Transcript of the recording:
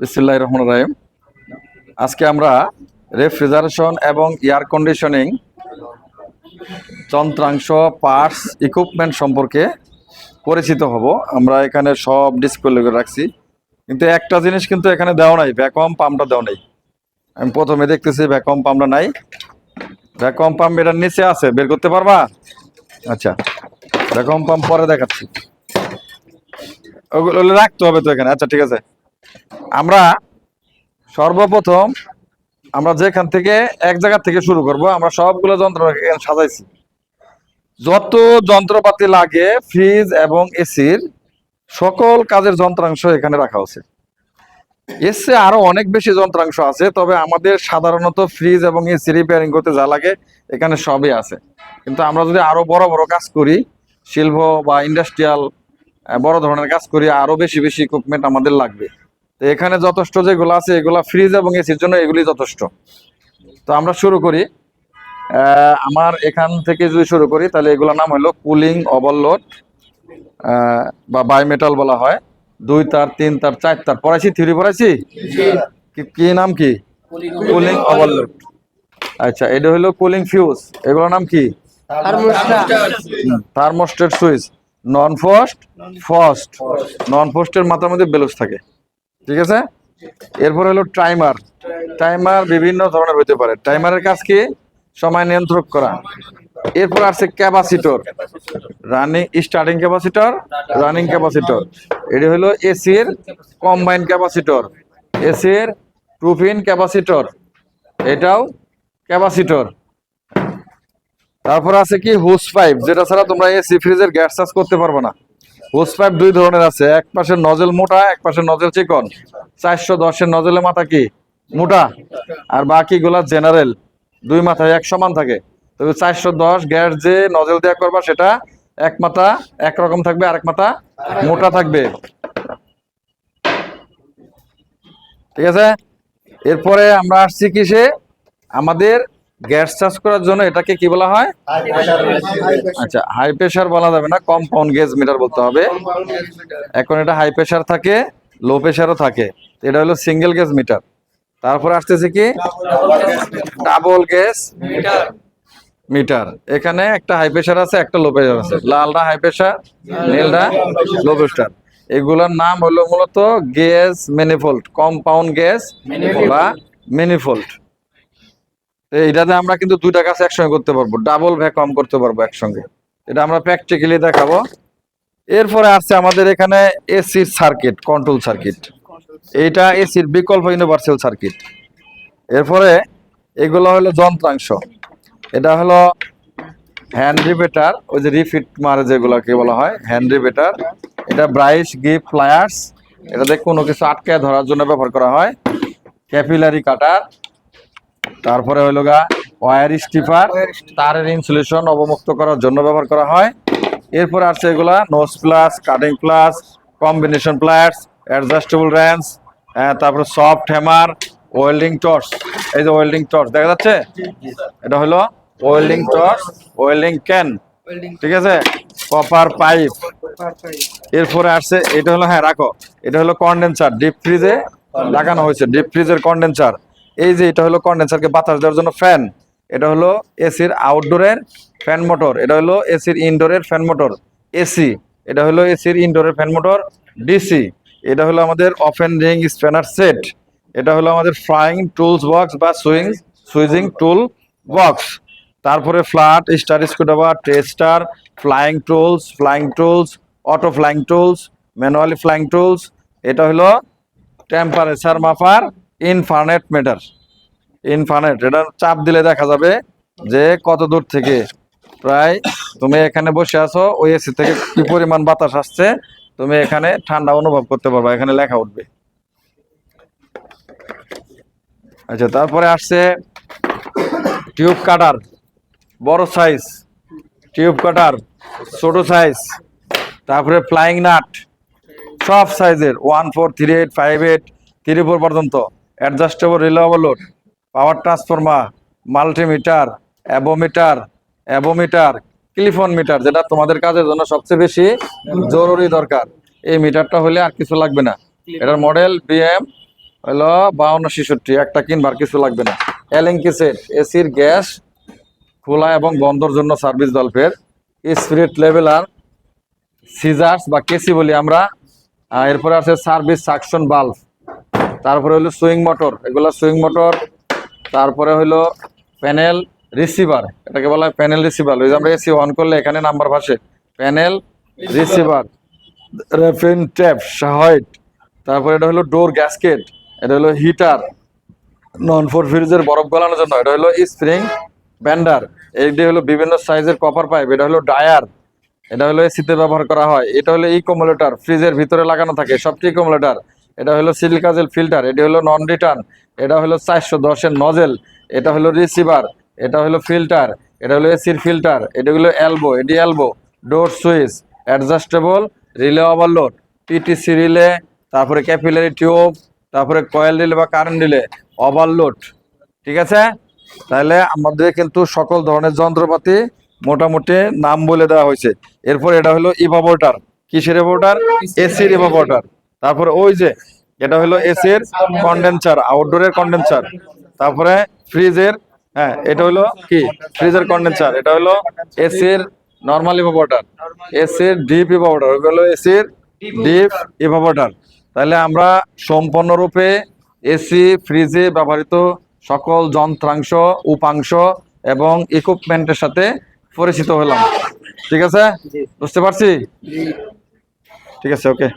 বিসমুল্লাহ রহমান রাহিম। আজকে আমরা রেফ্রিজারেশন এবং এয়ার কন্ডিশনিং যন্ত্রাংশ, পার্টস, ইকুইপমেন্ট সম্পর্কে পরিচিত হব। আমরা এখানে সব ডিসপ্লে করে রাখছি। কিন্তু একটা জিনিস কিন্তু এখানে দেওয়া নাই ভ্যাকুয়াম পাম্পটা দেওয়া নেই। আমি প্রথমে দেখতেছি ভ্যাকুয়াম পাম্পটা নাই। ভ্যাকুয়াম পাম্প এটার নিচে আছে, বের করতে পারবা? আচ্ছা ভ্যাকুয়াম পাম্প পরে দেখাচ্ছি। ওগুলো রাখতে হবে তো এখানে। আচ্ছা ঠিক আছে। আমরা সর্বপ্রথম আমরা যেখান থেকে এক জায়গা থেকে শুরু করব, আমরা সবগুলো যন্ত্র সাজাইছি। যত যন্ত্রপাতি লাগে, ফ্রিজ এবং এসির সকল কাজের যন্ত্রাংশ এখানে রাখা হচ্ছে এসে আরও অনেক বেশি যন্ত্রাংশ আছে, তবে আমাদের সাধারণত ফ্রিজ এবং এসি রিপেয়ারিং করতে যা লাগে এখানে সবই আছে। কিন্তু আমরা যদি আরও বড় বড় কাজ করি, শিল্প বা ইন্ডাস্ট্রিয়াল বড় ধরনের কাজ করি, আরও বেশি বেশি ইকুইপমেন্ট আমাদের লাগবে। তো এখানে যথেষ্ট যেগুলো আছে এগুলো ফ্রিজ এবং এসির জন্য এগুলি যথেষ্ট। তো আমরা শুরু করি। আমার এখান থেকে যদি শুরু করি তাহলে এগুলোর নাম হলো কুলিং ওভারলোড বা বায়োমেটাল বলা হয়। দুই তার তিন তার চার তার। পড়াইছি? থিওরি পড়াইছি? কি- কি নাম কি? কুলিং ওভারলোড আচ্ছা এটা হলো কুলিং ফিউজ এগুলোর নাম কি? Thermostat switch non frost frost non ফস্টের মাথার মধ্যে বেলুস থাকে। ঠিক আছে? এরপর হলো টাইমার টাইমার বিভিন্ন ধরনের হতে পারে। টাইমারের কাজ কি? সময় নিয়ন্ত্রণ করা। এরপর আছে capacitor running starting capacitor running capacitor এটি হলো এসির কম্বাইন ক্যাপাসিটর এসির প্রুফিন ক্যাপাসিটর এটাও ক্যাপাসিটর তারপর আছে কি? হুস পাইপ যেটা ছাড়া তোমরা এসি ফ্রিজের গ্যাস চার্জ করতে পারবে না। হুস পাইপ দুই ধরনের আছে। এক পাশে নজেল মোটা, এক পাশে নজেল চিকন। চারশো দশের নজেলের মাথা কি? মোটা। আর বাকিগুলা জেনারেল দুই মাথায় এক সমান থাকে। তবে চারশো দশ গ্যাস যে নজেল দেওয়া করবা সেটা এক মাথা একরকম থাকবে, আরেক মাথা মোটা থাকবে। ঠিক আছে? এরপরে আমরা আসছি কিসে? আমাদের গ্যাস চার্জ করার জন্য এটাকে কি বলা হয়? আচ্ছা হাই প্রেশার বলা যাবে না কম্পাউন্ড গ্যাস মিটার বলতে হবে। এখন এটা হাই প্রেশার থাকে লো প্রেশারও থাকে। এটা হলো সিঙ্গেল গ্যাস মিটার তারপরে আসতেছে কি? ডাবল গ্যাস মিটার এখানে একটা হাই প্রেশার আছে একটা লো প্রেশার আছে। লালটা হাই প্রেশার নীলটা লো প্রেশার এগুলোর নাম হলো মূলত গ্যাস ম্যানিফোল্ড কম্পাউন্ড গ্যাস বা ম্যানিফোল্ড এইটাতে আমরা কিন্তু দুইটা কাজ একসঙ্গে করতে পারব। ডাবল ভ্যাকুয়াম করতে পারব একসঙ্গে। এটা আমরা প্র্যাকটিক্যালি দেখাবো। এরপরে আসছে আমাদের এখানে এসির সার্কিট কন্ট্রোল সার্কিট এইটা এসির বিকল্প ইউনিভার্সাল সার্কিট এরপরে এগুলো হলো যন্ত্রাংশ। এটা হলো হ্যান্ড রিবেটার ওই যে রিফিট মারে যেগুলোকে বলা হয় হ্যান্ড রিবেটার এটা ব্রাইশ গিফট প্লায়ার্স এটাতে কোনো কিছু আটকে ধরার জন্য ব্যবহার করা হয়। ক্যাপিলারি কাটার তারপরে হলো গা ওয়ার স্টিফার তারের ইনসুলেশন অবমুক্ত করার জন্য ব্যবহার করা হয়। এরপরে আছে এগুলা nose plus cutting plus combination pliers adjustable wrench তারপরে সফট হ্যামার ওয়েল্ডিং টর্চ এই যে ওয়েল্ডিং টর্চ দেখা যাচ্ছে? এটা হলো ওয়েল্ডিং টর্চ ওয়েল্ডিং ক্যান ঠিক আছে? কপার পাইপ এরপরে আসছে এটা হলো হ্যাঁ রাখো। এটা হলো কন্ডেন্সার ডিপ ফ্রিজে লাগানো হয়েছে ডিপ ফ্রিজের কন্ডেন্সার এই যে এটা হলো কন্ডেন্সারকে বাতাস দেওয়ার জন্য ফ্যান এটা হলো এসির আউটডোরের ফ্যান মোটর এটা হলো এসির ইনডোরের ফ্যান মোটর এসি, এটা হলো এসির ইনডোরের ফ্যান মোটর ডিসি, এটা হলো আমাদের ওপেন রিং স্প্যানার সেট এটা হলো আমাদের ফ্লাইং টুলস বক্স বা সুইং সুইজিং টুল বক্স তারপরে flat star screwdriver tester flying tools flying tools auto flying tools manually flying tools এটা হলো টেম্পারেচার মাপার ইনফার্নেট মিটার ইনফার্নেট এটা চাপ দিলে দেখা যাবে যে কত দূর থেকে? প্রায় তুমি এখানে বসে আছো, ওই এসি থেকে কি পরিমাণ বাতাস আসছে, তুমি এখানে ঠান্ডা অনুভব করতে পারবা, এখানে লেখা উঠবে। আচ্ছা তারপরে আসছে টিউব কাটার বড় সাইজ টিউব কাটার ছোট সাইজ তারপরে ফ্লাইং নাট সব সাইজের one four three eight five eight three four পর্যন্ত। Adjustable reliable load power transformer multimeter avometer avometer clip on meter যেটা তোমাদের কাজের জন্য সবচেয়ে বেশি জরুরি দরকার। এই মিটারটা হলে আর কিছু লাগবে না। এটার মডেল বিএম হলো বাউন্ন ছেষট্টি, একটা কিনবার কিছু লাগবে না। এলএনকি সেট এসির গ্যাস, খোলা এবং বন্ধর জন্য সার্ভিস বাল্বের স্পিরিট লেভেলার সিজার্স বা কেসি বলি আমরা। এরপরে আছে সার্ভিস সাকশন বাল্ব তারপরে হলো সুইং মোটর, এগুলো সুইং মোটর, তারপরে হলো প্যানেল রিসিভার, এটাকে বলা হয় প্যানেল রিসিভার। ওই যে আমরা এসি অন করলে এখানে নাম্বার ভাসে। প্যানেল রিসিভার, রেফিন ট্যাপ হোয়াইট তারপরে এটা হলো ডোর গ্যাসকেট, এটা হলো হিটার নন ফোর ফ্রিজের বরফ গলানোর জন্য, এটা হলো স্প্রিং ব্যান্ডার। এইটি হলো বিভিন্ন সাইজের কপার পাইপ, এটা হলো ডায়ার, এটা হলো এসিতে ব্যবহার করা হয়, এটা হলো ইকোমোলেটার, ফ্রিজের ভিতরে লাগানো থাকে, সবটি ইকোমোলেটার। এটা হলো সিলিকাজেল ফিল্টার, এটি হলো নন রিটার্ন এটা হলো চারশো দশের নজেল এটা হলো রিসিভার এটা হলো ফিল্টার এটা হলো এসির ফিল্টার এটা হলো এলবো এটি elbow door switch adjustable relay overload PTC relay তারপরে ক্যাপিলারি টিউব তারপরে কয়েল রিলে বা কারেন্ট রিলে ওভারলোড ঠিক আছে? তাহলে আমাদের কিন্তু সকল ধরনের যন্ত্রপাতি মোটামুটি নাম বলে দেওয়া হয়েছে। এরপর এটা হলো ইভাবোটার কিসের ইভাবোটার এসির ইভাবোটার তারপরে ওই যে এটা হলো এসির কন্ডেন্সার আউটডোরের কন্ডেন্সার তারপরে ফ্রিজের হ্যাঁ এটা হলো কি? ফ্রিজের কন্ডেন্সার এটা হলো এসির নর্মাল ইভাবোটার এসির ডিপ ইভাবোটার ওগুলো এসির ডিপ ইভাবোটার তাহলে আমরা সম্পূর্ণরূপে এসি ফ্রিজে ব্যবহৃত সকল যন্ত্রাংশ উপাংশ এবং ইকুইপমেন্টের সাথে পরিচিত হলাম। ঠিক আছে? বুঝতে পারছি? ঠিক আছে ওকে